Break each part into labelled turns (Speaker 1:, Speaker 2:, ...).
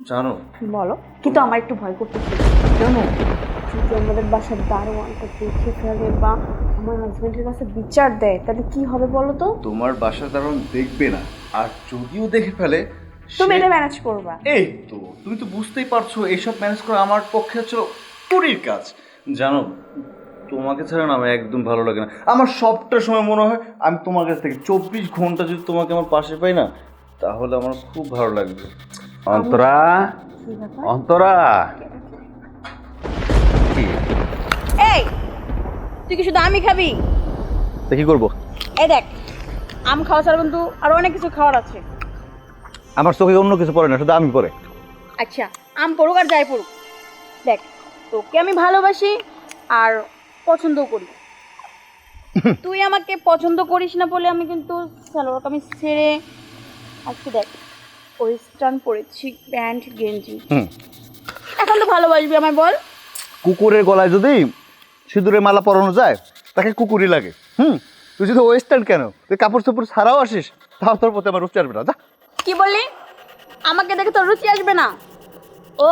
Speaker 1: জানো।
Speaker 2: বলো। কিন্তু আমার একটু ভয় করতেছে।
Speaker 1: কেন?
Speaker 2: যদি আমাদের বাসার দারোয়ানটা দেখে ফেলে বা আমার হাজবেন্ডের কাছে বিচার দেয় তাহলে কি হবে বলো তো?
Speaker 1: তোমার বাসার দারণ দেখবে না। আর যদিও দেখে ফেলে
Speaker 2: তুমি এটা ম্যানেজ করবা।
Speaker 1: এই তো তুমি তো বুঝতেই পারছ এইসব ম্যানেজ করা আমার পক্ষে হচ্ছে পুরীর কাজ। জানো তোমাকে ছাড়া না আমার একদম ভালো লাগে না। আমার সবটা সময় মনে হয় আমি তোমার কাছ থেকে চব্বিশ ঘণ্টা যদি তোমাকে আমার পাশে পাই না তাহলে আমার খুব ভালো লাগবে।
Speaker 3: অন্তরা? অন্তরা?
Speaker 2: এই তুই কি শুধু আমি খাবি?
Speaker 3: তা কি করব?
Speaker 2: এই দেখ আম খাওয়া ছাড়া কিন্তু আরও অনেক কিছু খাওয়ার আছে।
Speaker 3: আমার চোখে অন্য কিছু পড়ে না শুধু আমি পড়ে।
Speaker 2: আচ্ছা আম পড়ুক আর যাই পড়ুক। দেখ তোকে আমি ভালোবাসি আর পছন্দও করি। তুই আমাকে পছন্দ করিস না বলে আমি কিন্তু সালোয়ার কামিজ ছেড়ে আজকে দেখ ওয়েস্টার্ন পরেছি প্যান্ট গেঞ্জি। এখন তো ভালোবাসবি আমায় বল।
Speaker 3: কুকুরের গলায় যদি সিঁদুরের মালা পরানো যায় তাকে কুকুরই লাগে। হুম? তুই যদি ওয়েস্টার্ন কেন? তুই কাপড় চোপড় ছাড়াও আসিস তাও তোর প্রতি আমার রূপ চাটবে না। যা।
Speaker 2: কি বললি? আমাকে দেখে তোর রুচি আসবে না? ও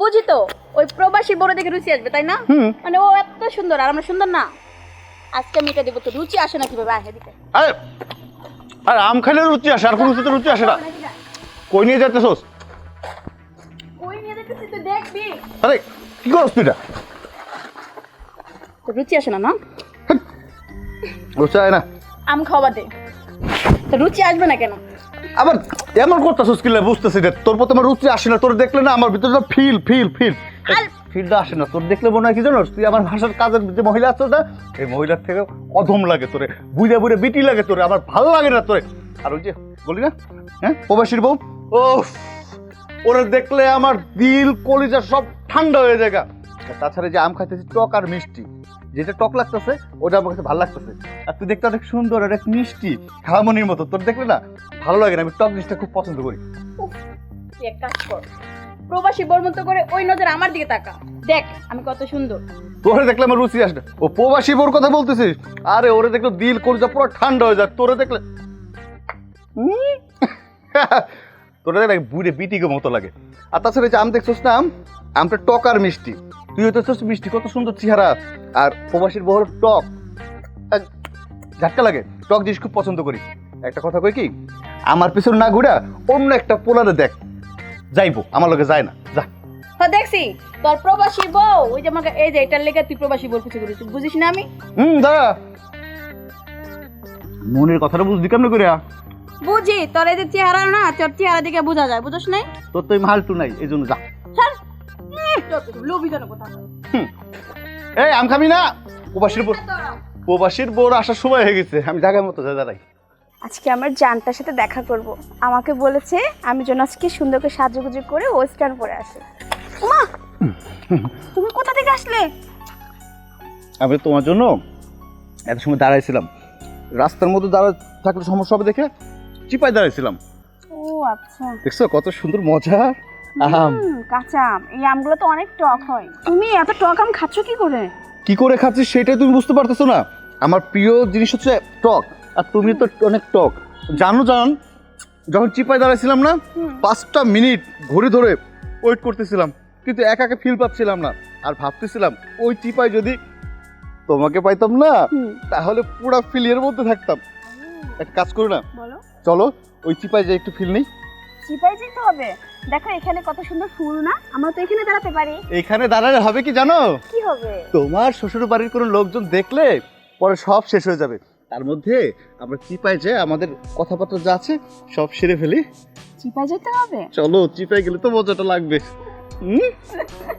Speaker 2: বুঝি তো ওই প্রবাসী বড় দেখে রুচি আসবে তাই না। মানে ও এত সুন্দর আর আমরা সুন্দর না। আজকে আমি এটা দেবো তো রুচি আসে না কীভাবে? আহে দিতে
Speaker 3: আরে আর আম খাইলে রুচি আসে আর কোনো কিছুতে রুচি আসে না। কই নিয়ে যাইতেছোস?
Speaker 2: ওই নিয়ে দেখতেছি তুই দেখবি।
Speaker 3: আরে কি করছ তুই এটা?
Speaker 2: তো রুচি আসে না না
Speaker 3: রুচি আয় না।
Speaker 2: আম খাওয়া দে। তো রুচি আসবে না কেন?
Speaker 3: আবার এমন করতেছিস কিলে বুঝতেছি রে তোর প্রতি আমার রুচি আসে না তোর দেখলে না আমার ভিতরে ফিল ফিল ফিল ফিলটা আসে না তোর দেখলে মনে হয় কি জানোস তুই আমার ভাষার কাজের যে মহিলা আছে না এই মহিলার থেকে অধম লাগে তোরে বুঝে বুঝে বিটি লাগে তোরে আমার ভালো লাগে না তোরে। আর ওই যে বলি না? হ্যাঁ? প্রবাসীর বউ? ও ওরে দেখলে আমার দিল কলিজা সব ঠান্ডা হয়ে যায় তাছাড়া যে আম খাইতেছি টক আর মিষ্টি। যেটা টক লাগতেছে ওটা আমার কাছে ভালো লাগতেছে। আর তুই দেখতে অনেক সুন্দর এক মিষ্টি খাওয়ামনির মতো। তোর দেখলে না ভালো লাগে না আমি টক জিনিসটা খুব পছন্দ করি।
Speaker 2: এক কাজ কর। প্রবাসী বোর মতো করে ওই নজর আমার দিকে তাকা। দেখ আমি কত সুন্দর।
Speaker 3: তোরে দেখলে আমার রুচি আসে না। ও প্রবাসী বোর কথা বলতেছিস? আরে ওরে দেখলে দিল কলিজা পুরো ঠান্ডা হয়ে যায়। তোরে দেখলে। তোরে দেখলে বুড়ে বিটিকে মতো লাগে। আর তাছাড়া যে আম দেখছিস না আম? আমটা টক আর মিষ্টি। তুই হইতেছিস মিষ্টি কত সুন্দর চেহারা। আর প্রবাসীর বহর টক। ঝাটকা লাগে টক জিনিস খুব পছন্দ করি। একটা কথা কই কি? আমার পিছনে না ঘুরা অন্য একটা পোলারে দেখ। যাইবো আমার লগে যায় না। যা।
Speaker 2: হ্যাঁ দেখছি তোর প্রবাসী বউ ওই যে আমাকে এই যে এটার লেগে তুই প্রবাসী বল কিছু করিস বুঝিস না আমি?
Speaker 3: হুম দাদা মনের কথাটা বুঝলি কেমন করে
Speaker 2: বুঝি তোর এই যে চেহারা না তোর চেহারা দেখে বোঝা যায় বুঝছ নাই?
Speaker 3: তোর তো এই মালটু নাই এই জন্য যা। এই আম খাবি না? প্রবাসীর বোর প্রবাসীর বোর আসার সময় হয়ে গেছে আমি জায়গার মতো যাই দাঁড়াই।
Speaker 2: আজকে আমার জানটার সাথে দেখা করব। আমাকে বলেছে আমি যেন আজকে সুন্দর করে সাজুগুজু করে ওয়েস্টার্ন পরে আসি। মা তুমি কোথা থেকে আসলে?
Speaker 3: আমি তোমার জন্য এত সময় দাঁড়াইছিলাম। রাস্তার মধ্যে দাঁড়া থাকলে সমস্যা হবে দেখে? চিপায় দাঁড়াইছিলাম।
Speaker 2: ও আচ্ছা।
Speaker 3: দেখছ কত সুন্দর মজা? আম।
Speaker 2: কাঁচা আম। এই আমগুলো তো অনেক টক হয়। তুমি এত টক আম খাচ্ছ কি করে?
Speaker 3: কি করে খাচ্ছিস সেটাই তুমি বুঝতে পারতেছো না। আমার প্রিয় জিনিস হচ্ছে টক আর তুমি তো অনেক টক। জানো জান যখন চিপায় দাঁড়াইছিলাম না পাঁচটা মিনিট ঘড়ি ধরে ওয়েট করতেছিলাম কিন্তু একা একা ফিল পাচ্ছিলাম না। আর ভাবতেছিলাম ওই চিপায় যদি তোমাকে পাইতাম না তাহলে পুরো ফিলের মধ্যে থাকতাম। একটা কাজ করো না।
Speaker 2: বলো।
Speaker 3: চলো ওই চিপায় যে একটু ফিল নেই।
Speaker 2: চিপাই যেতে হবে? দেখো এখানে কত সুন্দর ফুল না? আমরা তো এখানে দাঁড়াতে পারি।
Speaker 3: এখানে দাঁড়ালে হবে কি জানো?
Speaker 2: কি হবে?
Speaker 3: তোমার শ্বশুর বাড়ির কোনো লোকজন দেখলে পরে সব শেষ হয়ে যাবে। তার মধ্যে আমরা চিপায় যে আমাদের কথাবার্তা যা আছে সব সেরে ফেলি।
Speaker 2: চিপাই যেতে হবে?
Speaker 3: চলো চিপায় গেলে তো মজাটা লাগবে। হুম?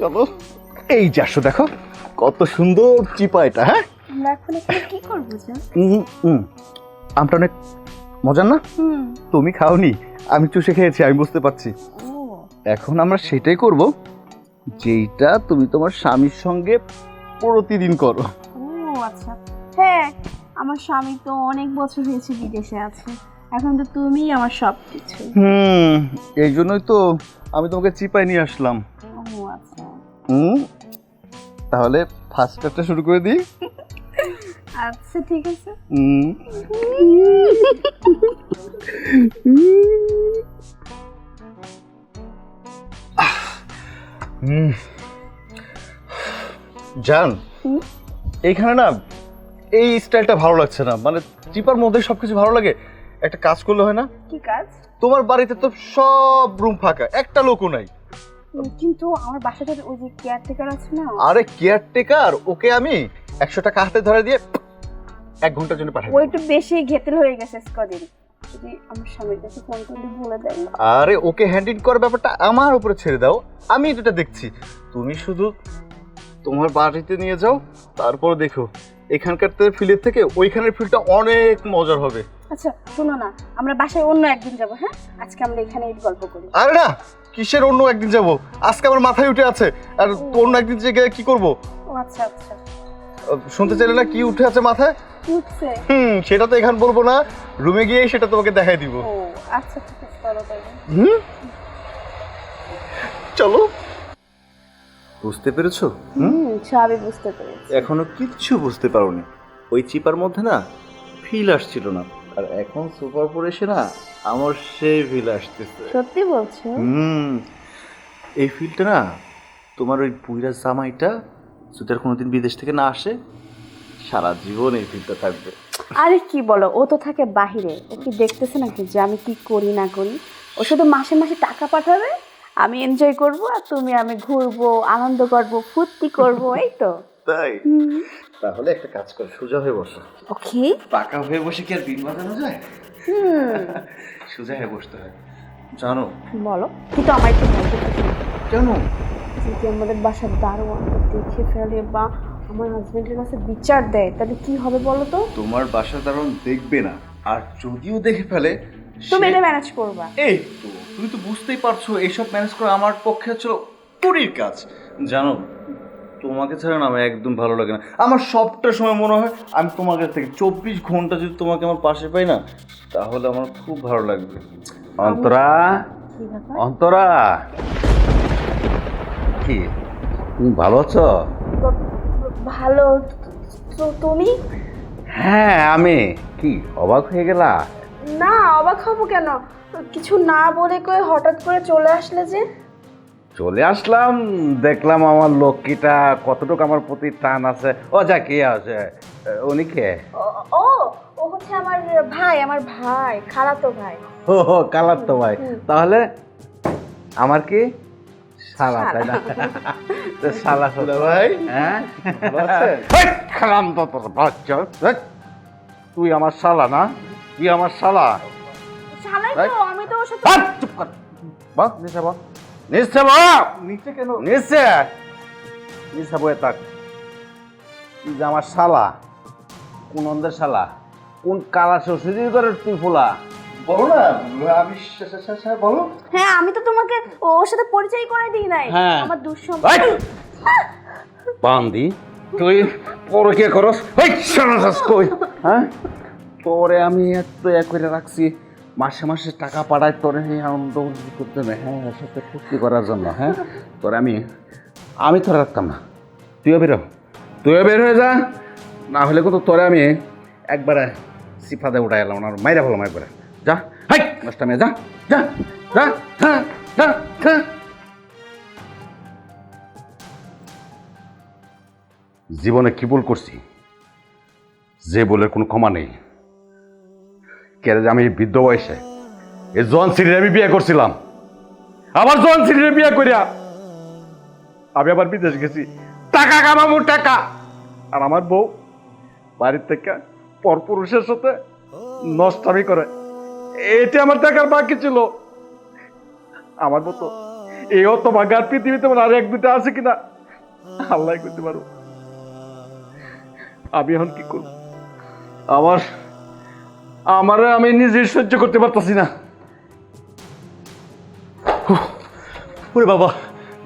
Speaker 3: চলো। এই যে আসো দেখো কত সুন্দর চিপা এটা হ্যাঁ?
Speaker 2: আমরা এখন কি করব।
Speaker 3: আমটা অনেক মজার না? তুমি খাওনি আমি চুষে খেয়েছি আমি বুঝতে পারছি। এখন আমরা সেটাই করব যেইটা তুমি তোমার স্বামীর সঙ্গে প্রতিদিন করো।
Speaker 2: ও আচ্ছা। হ্যাঁ আমার স্বামী তো অনেক বছর হয়েছে বিদেশে আছে। এখন তো তুমিই আমার সব কিছু
Speaker 3: হুম এই জন্যই তো আমি তোমাকে চিপায় নিয়ে আসলাম।
Speaker 2: ও আচ্ছা।
Speaker 3: হুম তাহলে ফার্স্ট শুরু করে দিই।
Speaker 2: আচ্ছা ঠিক আছে।
Speaker 1: জান? এইখানে না এই স্টাইলটা ভালো লাগছে না। মানে চিপার মধ্যে সবকিছু ভালো লাগে। একটা কাজ করলে হয় না?
Speaker 2: কি কাজ?
Speaker 1: তোমার বাড়িতে তো সব রুম ফাঁকা একটা লোকও নাই।
Speaker 2: কিন্তু আমার বাসাটার ওই যে কেয়ারটেকার আছে না
Speaker 1: আরে কেয়ারটেকার ওকে আমি একশো টাকা হাতে ধরে দিয়ে এক ঘণ্টার জন্য পাঠাই
Speaker 2: ও
Speaker 1: দেব।
Speaker 2: একটু বেশি ঘেতেল হয়ে গেছে কদিন। যদি আমার স্বামীর কাছে ফোন করলে বলে দেয়
Speaker 1: আরে ওকে হ্যান্ডেল করার ব্যাপারটা আমার উপরে ছেড়ে দাও। আমি এটা দেখছি তুমি শুধু তোমার বাড়িতে নিয়ে যাও তারপর দেখো। এখানকার ফিলের থেকে ওইখানের ফিলটা অনেক মজার হবে।
Speaker 2: আচ্ছা শোনো না আমরা বাসায় অন্য একদিন যাব হ্যাঁ? আজকে আমরা এখানে গল্প করি।
Speaker 1: আরে না কিসের অন্য একদিন যাব? আজকে আমার মাথায় উঠে আছে। আর অন্য একদিন যে গিয়ে কি করব?
Speaker 2: ও আচ্ছা আচ্ছা।
Speaker 1: শুনতে চাইলে না কি উঠে আছে মাথায়?
Speaker 2: উঠছে।
Speaker 1: হুম সেটা তো এখানে বলব না। রুমে গিয়ে সেটা তোমাকে দেখাই দিব।
Speaker 2: ও আচ্ছা ঠিক আছে চলো তাহলে
Speaker 1: হুম? চলো।
Speaker 3: বুঝতে পেরেছ?
Speaker 2: হুম? সবই বুঝতে পেরেছি।
Speaker 3: এখনও কিচ্ছু বুঝতে পারোনি। ওই চিপার মধ্যে না ফিল আসছিল না। আর এখন সুপার পরে এসে না আমার সেই ফিল আসতেছে।
Speaker 2: সত্যি বলছো?
Speaker 3: হুম। এই ফিলটা না তোমার ওই বুইরা জামাইটা যদি আর কোনোদিন বিদেশ থেকে না আসে সারা জীবন এই ফিলটা থাকবে।
Speaker 2: আরে কি বলো ও তো থাকে বাহিরে ও কি দেখতেছে নাকি যে আমি কি করি না করি? ও শুধু মাসে মাসে টাকা পাঠাবে আমি এনজয় করব আর তুমি আমি ঘুরবো আনন্দ করব ফুর্তি করব এই তো।
Speaker 3: তাই? তাহলে একটা কাজ কর সোজা হয়ে বসো।
Speaker 2: ওকে।
Speaker 3: পাকা হয়ে বসে কি আর দিন বাজানো যায়? সোজা হয়ে বসতে হয়। জানো?
Speaker 2: বলো কিন্তু আমার একটু
Speaker 3: কেন?
Speaker 2: যদি আমাদের বাসার দারোয়ান দেখে ফেলে বা আমার হাজবেন্ডের কাছে বিচার দেয় তাহলে কি হবে বলো তো?
Speaker 3: তোমার বাসা দারুণ দেখবে না। আর যদিও দেখে ফেলে
Speaker 2: তুমি এটা ম্যানেজ করবা।
Speaker 3: এই তো তুমি তো বুঝতেই পারছ এইসব ম্যানেজ করা আমার পক্ষে হচ্ছে পুরীর কাজ। জানো তোমাকে ছাড়া না আমার একদম ভালো লাগে না। আমার সবটা সময় মনে হয় আমি তোমার কাছ থেকে চব্বিশ ঘণ্টা যদি তোমাকে আমার পাশে পাই না তাহলে আমার খুব ভালো লাগবে।
Speaker 1: অন্তরা? অন্তরা? কি? তুমি ভালো আছো?
Speaker 2: ভালো। তুমি?
Speaker 1: হ্যাঁ আমি। কি অবাক হয়ে গেলা?
Speaker 2: না অবাক হব কেন? কিছু না বলে কয়ে হঠাৎ করে চলে আসলে যে?
Speaker 1: চলে আসলাম দেখলাম আমার লক্ষ্মীটা কতটুকু আমার প্রতি টান আছে। ও যা কে আছে? উনি কে?
Speaker 2: ও- ও হচ্ছে আমার ভাই আমার ভাই খালাতো ভাই।
Speaker 1: ও হো, কালার তো ভাই তাহলে আমার কি? শালা তাই না? তো শালা
Speaker 3: দুলা ভাই?
Speaker 1: হ্যাঁ? খালাম তো তোর বাচ্চা তুই আমার শালা না? তুই আমার শালা।
Speaker 2: শালাই তো আমি তো ওর সাথে
Speaker 1: চুপ কর। বাহ নিচে বাহ নিচে বাহ
Speaker 3: নিচে কেন?
Speaker 1: নিচে। নিচে বয়ে থাক। তুই যে আমার শালা কোন অন্ধের শালা কোন কালা শ্বশুরি করে তুই ফুলা।
Speaker 3: বলো না আমি বলো।
Speaker 2: হ্যাঁ আমি তো তোমাকে ওর সাথে পরিচয় করে দিই নাই।
Speaker 1: হ্যাঁ।
Speaker 2: আমার দুঃসম্পর্ক!
Speaker 1: বান্দি তুই পরকে করস? এই শালাস কই? হ্যাঁ? তোরে আমি এত এক করে রাখছি। মাসে মাসে টাকা পাঠাই তোরে এই আনন্দ করতে হবে। হ্যাঁ এর সাথে ফুর্তি করার জন্য হ্যাঁ? তোরে আমি আমি তোরে রাখতাম না। তুইও বেরো তুইও বের হয়ে যা। না হলে কিন্তু তোরে আমি একবারে সিফাতে উঠাই এলাম না মাইরা ভালো একবারে। যা জীবনে কি ভুল করছি? যে বলে কোনো ক্ষমা নেই। কেন আমি বৃদ্ধ বয়সে এই জন সিরির আমি বিয়ে করছিলাম। আবার জন সিরির বিয়ে করিয়া আমি আবার বিদেশ গেছি। টাকা কামাবো, টাকা। আর আমার বউ বাড়ির থেকে পরপুরুষের সাথে নষ্টামি করে। এটা আমার দেখার বাকি ছিল। আমার মতো এই অত ভাগার পৃথিবীতে আর এক দুটা আছে কিনা, আল্লাহ করতে পারো আমি এখন কি করব? আমার আমার আমি নিজে সহ্য করতে পারতাছি না। ওরে বাবা,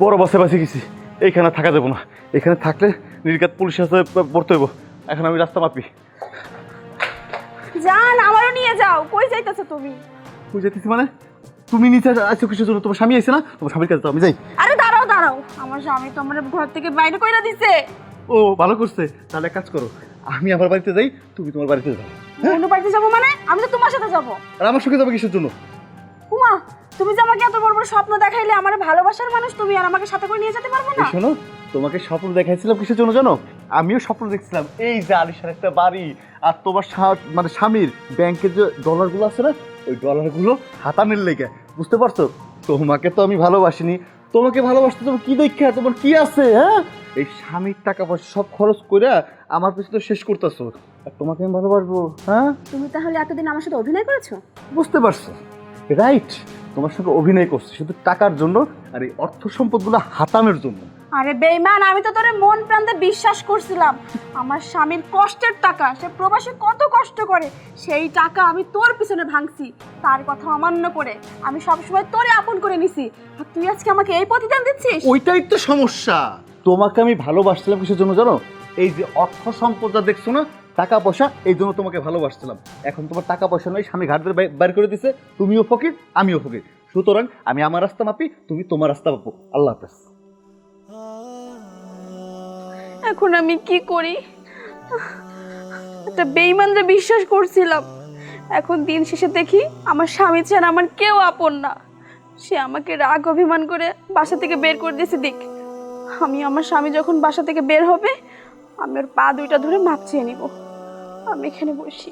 Speaker 1: বড় বাসে বাসে গেছি। এইখানে থাকা যাব না। এখানে থাকলে নির্ঘাত পুলিশের সাথে পড়তে হইব। এখন আমি রাস্তা মাপি।
Speaker 2: তুমি।
Speaker 1: বুঝে যেতেছি মানে? তুমি নিচে আছো কিছু জন্য? তোমার স্বামী আইছে না? তোমার স্বামীর কাছে তো আমি যাই।
Speaker 2: আরে দাঁড়াও দাঁড়াও। আমার স্বামী তো আমার ঘর থেকে বাইরে কইরা দিছে।
Speaker 1: ও ভালো করছে। তাহলে এক কাজ করো আমি আমার বাড়িতে যাই তুমি তোমার বাড়িতে যাও।
Speaker 2: অন্য বাড়িতে যাব মানে? আমি তো তোমার সাথে যাব।
Speaker 1: আর আমার সঙ্গে যাবে কিসের জন্য?
Speaker 2: উমা তুমি যে আমাকে এত বড় বড় স্বপ্ন দেখাইলে আমার ভালোবাসার মানুষ তুমি আর আমাকে সাথে করে নিয়ে যেতে পারবে না?
Speaker 3: শোনো তোমাকে স্বপ্ন দেখাইছিলাম কিসের জন্য জানো? আমিও স্বপ্ন দেখছিলাম এই যে আলিশার একটা বাড়ি আর তোমার মানে স্বামীর ব্যাংকের যে ডলারগুলো আছে না ওই ডলারগুলো হাতানের লেগে। বুঝতে পারছ? তোমাকে তো আমি ভালোবাসিনি। তোমাকে ভালোবাসতে তোমার কি দেখা তোমার কি আছে হ্যাঁ? এই স্বামীর টাকা পয়সা সব খরচ করে আমার পিছনে শেষ করতেছো। আর তোমাকে আমি ভালোবাসবো হ্যাঁ?
Speaker 2: তুমি তাহলে এতদিন আমার সাথে অভিনয় করেছ?
Speaker 3: বুঝতে পারছ। রাইট তোমার সঙ্গে অভিনয় করছে শুধু টাকার জন্য আর এই অর্থ সম্পদগুলো হাতানোর জন্য।
Speaker 2: আরে বেইমান আমি তো তোরে মন প্রান্তে বিশ্বাস করছিলাম। আমার স্বামীর কষ্টের টাকা সে প্রবাসে কত কষ্ট করে সেই টাকা আমি তোর পিছনে ভাঙছি তার কথা অমান্য করে। আমি সবসময় তোরে আপন করে নিছি। আর তুই আজকে আমাকে এই প্রতিদান দিচ্ছিস?
Speaker 3: ওইটাই তো সমস্যা। তোমাকে আমি ভালোবাসছিলাম কিসের জন্য জানো? এই যে অর্থ সম্পদটা দেখছ না টাকা পয়সা এই জন্য তোমাকে ভালোবাসছিলাম। এখন তোমার টাকা পয়সা নয় স্বামী ঘাট ধরে বাই- বাইর করে দিছে তুমিও ফকির আমিও ফকির। সুতরাং আমি আমার রাস্তা মাপি তুমি তোমার রাস্তা মাপো। আল্লাহ হাফেজ।
Speaker 2: এখন আমি কি করি? একটা বেইমানরা বিশ্বাস করছিলাম, এখন দিন শেষে দেখি আমার স্বামী ছাড়া আমার কেউ আপন না। সে আমাকে রাগ অভিমান করে বাসা থেকে বের করে দিয়েছে দিক। আমি আমার স্বামী যখন বাসা থেকে বের হবে, আমি ওর পা দুইটা ধরে মাপ চেয়ে নিব। আমি এখানে বসি।